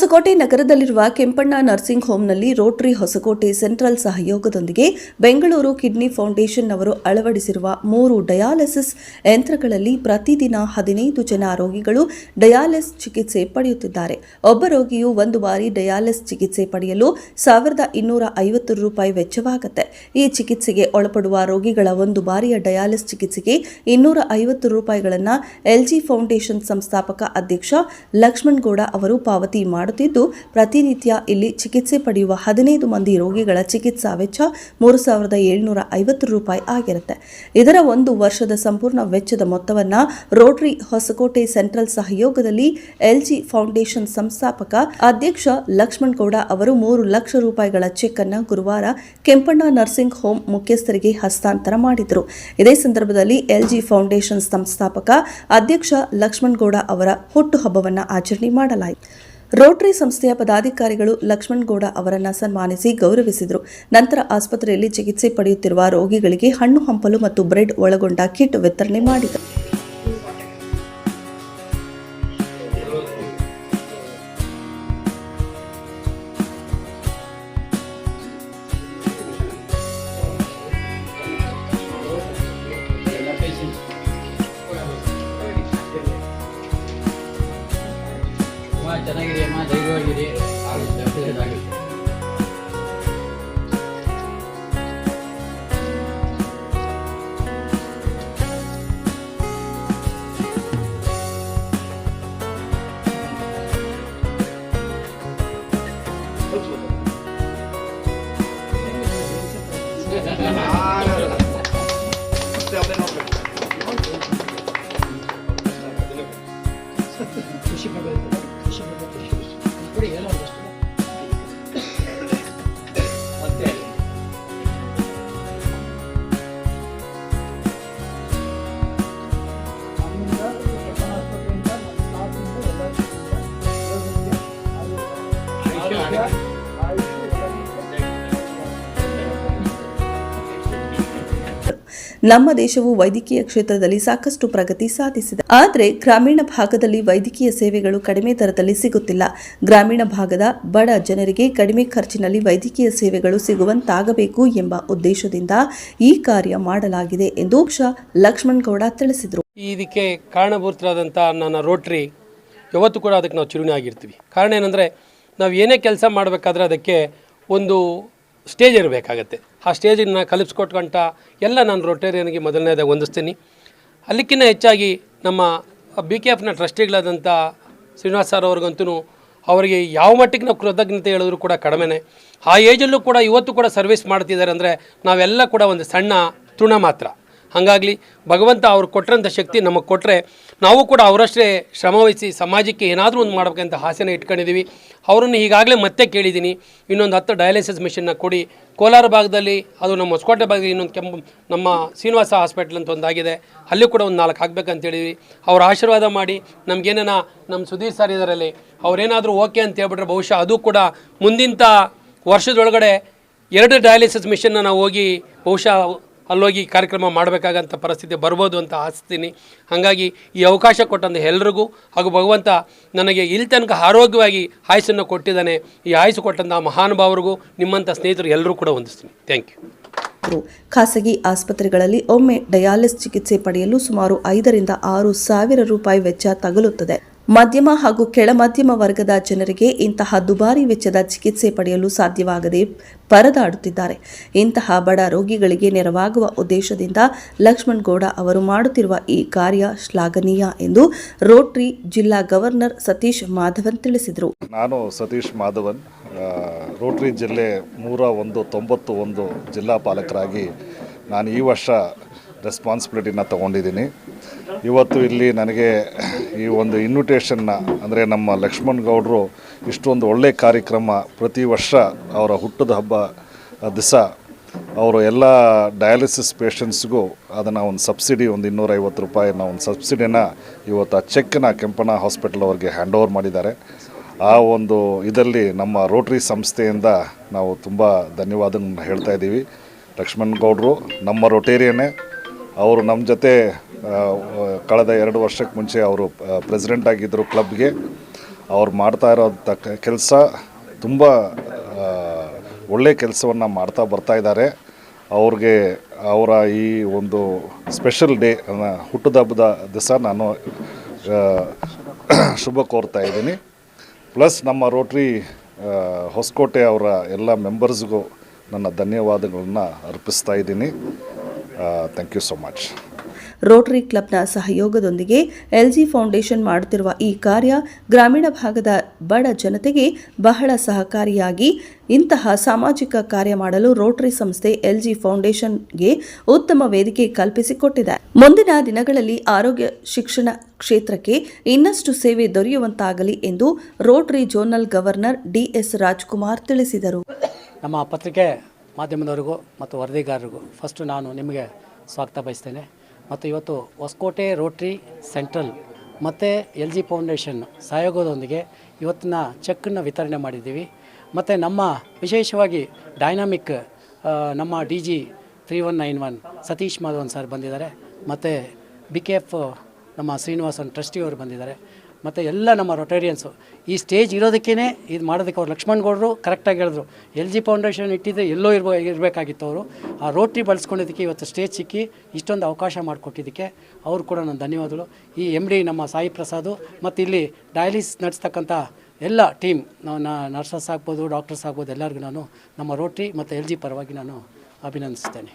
ಹೊಸಕೋಟೆ ನಗರದಲ್ಲಿರುವ ಕೆಂಪಣ್ಣ ನರ್ಸಿಂಗ್ ಹೋಂನಲ್ಲಿ Rotary Hosakote Central ಸಹಯೋಗದೊಂದಿಗೆ ಬೆಂಗಳೂರು ಕಿಡ್ನಿ ಫೌಂಡೇಶನ್ ಅವರು ಅಳವಡಿಸಿರುವ ಮೂರು ಡಯಾಲಿಸಿಸ್ ಯಂತ್ರಗಳಲ್ಲಿ ಪ್ರತಿದಿನ ಹದಿನೈದು ಜನ ರೋಗಿಗಳು ಡಯಾಲಿಸ್ ಚಿಕಿತ್ಸೆ ಪಡೆಯುತ್ತಿದ್ದಾರೆ. ಒಬ್ಬ ರೋಗಿಯು ಒಂದು ಬಾರಿ ಡಯಾಲಿಸ್ ಚಿಕಿತ್ಸೆ ಪಡೆಯಲು ಸಾವಿರದ ಇನ್ನೂರ ಐವತ್ತು ರೂಪಾಯಿ ವೆಚ್ಚವಾಗುತ್ತೆ. ಈ ಚಿಕಿತ್ಸೆಗೆ ಒಳಪಡುವ ರೋಗಿಗಳ ಒಂದು ಬಾರಿಯ ಡಯಾಲಿಸ್ ಚಿಕಿತ್ಸೆಗೆ ಇನ್ನೂರ ಐವತ್ತು ರೂಪಾಯಿಗಳನ್ನು ಎಲ್ಜಿ ಫೌಂಡೇಶನ್ ಸಂಸ್ಥಾಪಕ ಅಧ್ಯಕ್ಷ ಲಕ್ಷ್ಮಣ್ ಗೌಡ ಅವರು ಪಾವತಿ ಮಾಡುತ್ತಿದ್ದು, ಪ್ರತಿನಿತ್ಯ ಇಲ್ಲಿ ಚಿಕಿತ್ಸೆ ಪಡೆಯುವ ಹದಿನೈದು ಮಂದಿ ರೋಗಿಗಳ ಚಿಕಿತ್ಸಾ ವೆಚ್ಚ ಮೂರು ಸಾವಿರದ ಏಳ್ನೂರ ಐವತ್ತು ರೂಪಾಯಿ ಆಗಿರುತ್ತೆ. ಇದರ ಒಂದು ವರ್ಷದ ಸಂಪೂರ್ಣ ವೆಚ್ಚದ ಮೊತ್ತವನ್ನು ರೋಟರಿ ಹೊಸಕೋಟೆ ಸೆಂಟ್ರಲ್ ಸಹಯೋಗದಲ್ಲಿ ಎಲ್ಜಿ ಫೌಂಡೇಶನ್ ಸಂಸ್ಥಾಪಕ ಅಧ್ಯಕ್ಷ ಲಕ್ಷ್ಮಣ್ ಗೌಡ ಅವರು ಮೂರು ಲಕ್ಷ ರೂಪಾಯಿಗಳ ಚೆಕ್ ಅನ್ನು ಗುರುವಾರ ಕೆಂಪಣ್ಣ ನರ್ಸಿಂಗ್ ಹೋಮ್ ಮುಖ್ಯಸ್ಥರಿಗೆ ಹಸ್ತಾಂತರ ಮಾಡಿದರು. ಇದೇ ಸಂದರ್ಭದಲ್ಲಿ ಎಲ್ಜಿ ಫೌಂಡೇಶನ್ ಸಂಸ್ಥಾಪಕ ಅಧ್ಯಕ್ಷ ಲಕ್ಷ್ಮಣ್ ಗೌಡ ಅವರ ಹುಟ್ಟುಹಬ್ಬವನ್ನು ಆಚರಣೆ ಮಾಡಲಾಯಿತು. ರೋಟರಿ ಸಂಸ್ಥೆಯ ಪದಾಧಿಕಾರಿಗಳು ಲಕ್ಷ್ಮಣ್ ಗೌಡ ಅವರನ್ನು ಸನ್ಮಾನಿಸಿ ಗೌರವಿಸಿದರು. ನಂತರ ಆಸ್ಪತ್ರೆಯಲ್ಲಿ ಚಿಕಿತ್ಸೆ ಪಡೆಯುತ್ತಿರುವ ರೋಗಿಗಳಿಗೆ ಹಣ್ಣು ಹಂಪಲು ಮತ್ತು ಬ್ರೆಡ್ ಒಳಗೊಂಡ ಕಿಟ್ ವಿತರಣೆ ಮಾಡಿದರು. ಚೆನ್ನಾಗಿರಿ ಅಮ್ಮ ಧೈರ್ಯವಾಗಿರಿ ಆಗುತ್ತೆ ಒಳ್ಳೆಯದಾಗುತ್ತೆ ಖುಷಿ ಪಡಬೇಕು ಖುಷಿ ಪಡಬೇಕು ಕೊಡಿ ಎಲ್ಲ ಒಂದಷ್ಟು ಮತ್ತೆ ನಮ್ಮಿಂದ ಕೆಪ್ಪನ ನಮ್ಮ ದೇಶವು ವೈದ್ಯಕೀಯ ಕ್ಷೇತ್ರದಲ್ಲಿ ಸಾಕಷ್ಟು ಪ್ರಗತಿ ಸಾಧಿಸಿದೆ. ಆದರೆ ಗ್ರಾಮೀಣ ಭಾಗದಲ್ಲಿ ವೈದ್ಯಕೀಯ ಸೇವೆಗಳು ಕಡಿಮೆ ದರದಲ್ಲಿ ಸಿಗುತ್ತಿಲ್ಲ. ಗ್ರಾಮೀಣ ಭಾಗದ ಬಡ ಜನರಿಗೆ ಕಡಿಮೆ ಖರ್ಚಿನಲ್ಲಿ ವೈದ್ಯಕೀಯ ಸೇವೆಗಳು ಸಿಗುವಂತಾಗಬೇಕು ಎಂಬ ಉದ್ದೇಶದಿಂದ ಈ ಕಾರ್ಯ ಮಾಡಲಾಗಿದೆ ಎಂದು ಲಕ್ಷ್ಮಣ್ ಗೌಡ ತಿಳಿಸಿದರು. ಇದಕ್ಕೆ ಕಾರಣಭೂತರಾದಂಥ ನನ್ನ ರೋಟ್ರಿ, ಯಾವತ್ತೂ ಕೂಡ ಅದಕ್ಕೆ ನಾವು ಚಿರುಣಿ ಆಗಿರ್ತೀವಿ. ಕಾರಣ ಏನಂದರೆ, ನಾವು ಏನೇ ಕೆಲಸ ಮಾಡಬೇಕಾದ್ರೆ ಅದಕ್ಕೆ ಒಂದು ಸ್ಟೇಜ್ ಇರಬೇಕಾಗತ್ತೆ. ಆ ಸ್ಟೇಜನ್ನು ಕಲಿಸ್ಕೊಟ್ಕೊಂಟ ಎಲ್ಲ ನಾನು ರೊಟೇರಿಯನ್ಗೆ ಮೊದಲನೇದಾಗಿ ಹೊಂದಿಸ್ತೀನಿ ಅಲ್ಲಿಕ್ಕಿಂತ ಹೆಚ್ಚಾಗಿ ನಮ್ಮ ಬಿ ಕೆ ಎಫ್ನ ಟ್ರಸ್ಟಿಗಳಾದಂಥ ಶ್ರೀನಿವಾಸ್ ಸರ್ ಅವ್ರಿಗಂತೂ ಅವರಿಗೆ ಯಾವ ಮಟ್ಟಿಗೆ ನಾವು ಕೃತಜ್ಞತೆ ಹೇಳಿದ್ರು ಕೂಡ ಕಡಿಮೆನೇ. ಆ ಏಜಲ್ಲೂ ಕೂಡ ಇವತ್ತು ಕೂಡ ಸರ್ವಿಸ್ ಮಾಡ್ತಿದ್ದಾರೆ ಅಂದರೆ ನಾವೆಲ್ಲ ಕೂಡ ಒಂದು ಸಣ್ಣ ತೃಣ ಮಾತ್ರ. ಹಾಗಾಗಲಿ ಭಗವಂತ ಅವ್ರು ಕೊಟ್ಟರಂಥ ಶಕ್ತಿ ನಮಗೆ ಕೊಟ್ಟರೆ ನಾವು ಕೂಡ ಅವರಷ್ಟೇ ಶ್ರಮವಹಿಸಿ ಸಮಾಜಕ್ಕೆ ಏನಾದರೂ ಒಂದು ಮಾಡಬೇಕಂತ ಆಸೆನ ಇಟ್ಕೊಂಡಿದ್ದೀವಿ ಅವರನ್ನು ಈಗಾಗಲೇ ಮತ್ತೆ ಕೇಳಿದ್ದೀನಿ ಇನ್ನೊಂದು ಹತ್ತು ಡಯಾಲಿಸಿಸ್ ಮಿಷನ್ನ ಕೊಡಿ. ಕೋಲಾರ ಭಾಗದಲ್ಲಿ, ಅದು ನಮ್ಮ ಹೊಸಕೋಟೆ ಭಾಗದಲ್ಲಿ ಇನ್ನೊಂದು ಕೆಂಪು ನಮ್ಮ ಶ್ರೀನಿವಾಸ ಹಾಸ್ಪಿಟ್ಲ್ ಅಂತ ಒಂದಾಗಿದೆ. ಅಲ್ಲಿ ಕೂಡ ಒಂದು ನಾಲ್ಕು ಹಾಕ್ಬೇಕಂತ ಹೇಳಿದ್ವಿ. ಅವ್ರ ಆಶೀರ್ವಾದ ಮಾಡಿ ನಮಗೇನೇನ ನಮ್ಮ ಸುಧೀರ್ ಸರ್ ಇದರಲ್ಲಿ, ಅವರೇನಾದರೂ ಓಕೆ ಅಂತ ಹೇಳ್ಬಿಟ್ರೆ ಬಹುಶಃ ಅದು ಕೂಡ ಮುಂದಿನ ವರ್ಷದೊಳಗಡೆ ಎರಡು ಡಯಾಲಿಸಿಸ್ ಮಿಷನ್ನ ನಾವು ಹೋಗಿ ಬಹುಶಃ ಅಲ್ಲೋಗಿ ಕಾರ್ಯಕ್ರಮ ಮಾಡಬೇಕಾಗಂಥ ಪರಿಸ್ಥಿತಿ ಬರ್ಬೋದು ಅಂತ ಆಸ್ತೀನಿ. ಹಾಗಾಗಿ ಈ ಅವಕಾಶ ಕೊಟ್ಟಂಥ ಎಲ್ರಿಗೂ ಹಾಗೂ ಭಗವಂತ ನನಗೆ ಇಲ್ಲಿ ತನಕ ಆರೋಗ್ಯವಾಗಿ ಆಯಸ್ಸನ್ನು ಕೊಟ್ಟಿದ್ದಾನೆ. ಈ ಆಯಸ್ಸು ಕೊಟ್ಟಂಥ ಮಹಾನುಭಾವರಿಗೂ ನಿಮ್ಮಂಥ ಸ್ನೇಹಿತರು ಎಲ್ಲರೂ ಕೂಡ ಹೊಂದಿಸ್ತೀನಿ ಥ್ಯಾಂಕ್ ಯು ಖಾಸಗಿ ಆಸ್ಪತ್ರೆಗಳಲ್ಲಿ ಒಮ್ಮೆ ಡಯಾಲಿಸ್ ಚಿಕಿತ್ಸೆ ಪಡೆಯಲು ಸುಮಾರು ಐದರಿಂದ ಆರು ಸಾವಿರ ರೂಪಾಯಿ ವೆಚ್ಚ ತಗಲುತ್ತದೆ. ಮಧ್ಯಮ ಹಾಗೂ ಕೆಳ ಮಧ್ಯಮ ವರ್ಗದ ಜನರಿಗೆ ಇಂತಹ ದುಬಾರಿ ವೆಚ್ಚದ ಚಿಕಿತ್ಸೆ ಪಡೆಯಲು ಸಾಧ್ಯವಾಗದೆ ಪರದಾಡುತ್ತಿದ್ದಾರೆ. ಇಂತಹ ಬಡ ರೋಗಿಗಳಿಗೆ ನೆರವಾಗುವ ಉದ್ದೇಶದಿಂದ ಲಕ್ಷ್ಮಣ್ ಗೌಡ ಅವರು ಮಾಡುತ್ತಿರುವ ಈ ಕಾರ್ಯ ಶ್ಲಾಘನೀಯ ಎಂದು ರೋಟರಿ ಜಿಲ್ಲಾ ಗವರ್ನರ್ ಸತೀಶ್ ಮಾಧವನ್ ತಿಳಿಸಿದರು. ನಾನು ಸತೀಶ್ ಮಾಧವನ್ ರೋಟ್ರಿ ರೋಟರಿ ಜಿಲ್ಲೆ ನೂರ ಒಂದು ತೊಂಬತ್ತು ಒಂದು ಜಿಲ್ಲಾ ಪಾಲಕರಾಗಿ ನಾನು ಈ ವರ್ಷ ರೆಸ್ಪಾನ್ಸಿಬಿಲಿಟಿನ ತಗೊಂಡಿದ್ದೀನಿ. ಇವತ್ತು ಇಲ್ಲಿ ನನಗೆ ಈ ಒಂದು ಇನ್ವಿಟೇಷನ್ನ ಅಂದರೆ ನಮ್ಮ ಲಕ್ಷ್ಮಣ್ ಗೌಡರು ಇಷ್ಟೊಂದು ಒಳ್ಳೆಯ ಕಾರ್ಯಕ್ರಮ ಪ್ರತಿ ವರ್ಷ ಅವರ ಹುಟ್ಟದ ಹಬ್ಬ ದಿವಸ ಅವರು ಎಲ್ಲ ಡಯಾಲಿಸಿಸ್ ಪೇಷಂಟ್ಸ್ಗೂ ಅದನ್ನು ಒಂದು ಸಬ್ಸಿಡಿ ಒಂದು ಇನ್ನೂರೈವತ್ತು ರೂಪಾಯಿನ ಒಂದು ಸಬ್ಸಿಡಿನ ಇವತ್ತು ಆ ಚೆಕ್ನ ಕೆಂಪಣ್ಣ ಹಾಸ್ಪಿಟಲ್ ಅವ್ರಿಗೆ ಹ್ಯಾಂಡ್ ಓವರ್ ಮಾಡಿದ್ದಾರೆ. ಆ ಒಂದು ಇದರಲ್ಲಿ ನಮ್ಮ ರೋಟ್ರಿ ಸಂಸ್ಥೆಯಿಂದ ನಾವು ತುಂಬ ಧನ್ಯವಾದ ಹೇಳ್ತಾ ಇದ್ದೀವಿ. ಲಕ್ಷ್ಮಣ್ ಗೌಡರು, ನಮ್ಮ ರೊಟೇರಿಯನ್ನೇ ಅವರು ನಮ್ಮ ಜೊತೆ ಕಳೆದ ಎರಡು ವರ್ಷಕ್ಕೆ ಮುಂಚೆ ಅವರು ಪ್ರೆಸಿಡೆಂಟ್ ಆಗಿದ್ದರು ಕ್ಲಬ್ಗೆ ಅವ್ರು ಮಾಡ್ತಾ ಇರೋಂಥ ಕೆಲಸ ತುಂಬ ಒಳ್ಳೆಯ ಕೆಲಸವನ್ನು ಮಾಡ್ತಾ ಬರ್ತಾ ಇದ್ದಾರೆ. ಅವ್ರಿಗೆ ಅವರ ಈ ಒಂದು ಸ್ಪೆಷಲ್ ಡೇ ಹುಟ್ಟುಹಬ್ಬದ ದಿವಸ ನಾನು ಶುಭ ಕೋರ್ತಾ ಇದ್ದೀನಿ. ಪ್ಲಸ್ ನಮ್ಮ ರೋಟ್ರಿ ಹೊಸಕೋಟೆ ಅವರ ಎಲ್ಲ ಮೆಂಬರ್ಸ್ಗೂ ನನ್ನ ಧನ್ಯವಾದಗಳನ್ನ ಅರ್ಪಿಸ್ತಾ ಇದ್ದೀನಿ. Thank you so much Rotary ಕ್ಲಬ್ನ ಸಹಯೋಗದೊಂದಿಗೆ ಎಲ್ಜಿ ಫೌಂಡೇಶನ್ ಮಾಡುತ್ತಿರುವ ಈ ಕಾರ್ಯ ಗ್ರಾಮೀಣ ಭಾಗದ ಬಡ ಜನತೆಗೆ ಬಹಳ ಸಹಕಾರಿಯಾಗಿ ಇಂತಹ ಸಾಮಾಜಿಕ ಕಾರ್ಯ ಮಾಡಲು ರೋಟರಿ ಸಂಸ್ಥೆ ಎಲ್ಜಿ ಫೌಂಡೇಶನ್ಗೆ ಉತ್ತಮ ವೇದಿಕೆ ಕಲ್ಪಿಸಿಕೊಟ್ಟಿದೆ. ಮುಂದಿನ ದಿನಗಳಲ್ಲಿ ಆರೋಗ್ಯ ಶಿಕ್ಷಣ ಕ್ಷೇತ್ರಕ್ಕೆ ಇನ್ನಷ್ಟು ಸೇವೆ ದೊರೆಯುವಂತಾಗಲಿ ಎಂದು Rotary zonal governor DS Rajkumar ತಿಳಿಸಿದರು. ನಮ್ಮ ಪತ್ರಿಕೆ ಮಾಧ್ಯಮದವರಿಗೂ ಮತ್ತು ವರದಿಗಾರರಿಗೂ ಫಸ್ಟ್ ನಾನು ನಿಮಗೆ ಸ್ವಾಗತ ಬಯಸ್ತೇನೆ. ಮತ್ತು ಇವತ್ತು ಹೊಸಕೋಟೆ ರೋಟ್ರಿ ಸೆಂಟ್ರಲ್ ಮತ್ತು ಎಲ್ ಜಿ ಫೌಂಡೇಶನ್ ಸಹಯೋಗದೊಂದಿಗೆ ಇವತ್ತಿನ ಚೆಕ್ಕನ್ನು ವಿತರಣೆ ಮಾಡಿದ್ದೀವಿ. ಮತ್ತು ನಮ್ಮ ವಿಶೇಷವಾಗಿ ಡೈನಾಮಿಕ್ ನಮ್ಮ D G three one nine one Satish Madhavan sir ಬಂದಿದ್ದಾರೆ. ಮತ್ತು ಬಿ ಕೆ ಎಫ್, ನಮ್ಮ ಶ್ರೀನಿವಾಸನ್ ಟ್ರಸ್ಟಿಯವರು ಬಂದಿದ್ದಾರೆ. ಮತ್ತು ಎಲ್ಲ ನಮ್ಮ ರೊಟೇರಿಯನ್ಸು ಈ ಸ್ಟೇಜ್ ಇರೋದಕ್ಕೇ ಇದು ಮಾಡೋದಕ್ಕೆ ಅವ್ರು ಲಕ್ಷ್ಮಣ್ ಗೌಡರು ಕರೆಕ್ಟಾಗಿ ಹೇಳಿದ್ರು. ಎಲ್ ಜಿ ಫೌಂಡೇಶನ್ ಇಟ್ಟಿದ್ದು ಎಲ್ಲೋ ಇರ್ಬೋ ಇರಬೇಕಾಗಿತ್ತು ಅವರು ಆ ರೋಟ್ರಿ ಬಳಸ್ಕೊಂಡಿದ್ದಕ್ಕೆ ಇವತ್ತು ಸ್ಟೇಜ್ ಸಿಕ್ಕಿ ಇಷ್ಟೊಂದು ಅವಕಾಶ ಮಾಡಿಕೊಟ್ಟಿದ್ದಕ್ಕೆ ಅವ್ರು ಕೂಡ ನಾನು ಧನ್ಯವಾದಗಳು. ಈ ಎಂ ಡಿ ನಮ್ಮ ಸಾಯಿ ಪ್ರಸಾದು ಮತ್ತು ಇಲ್ಲಿ ಡಯಾಲಿಸ್ ನಡೆಸ್ತಕ್ಕಂಥ ಎಲ್ಲ ಟೀಮ್ ನಾವು ನರ್ಸಸ್ ಆಗ್ಬೋದು ಡಾಕ್ಟರ್ಸ್ ಆಗ್ಬೋದು ಎಲ್ಲರಿಗೂ ನಾನು ನಮ್ಮ ರೋಟ್ರಿ ಮತ್ತು ಎಲ್ ಜಿ ಪರವಾಗಿ ನಾನು ಅಭಿನಂದಿಸ್ತೇನೆ.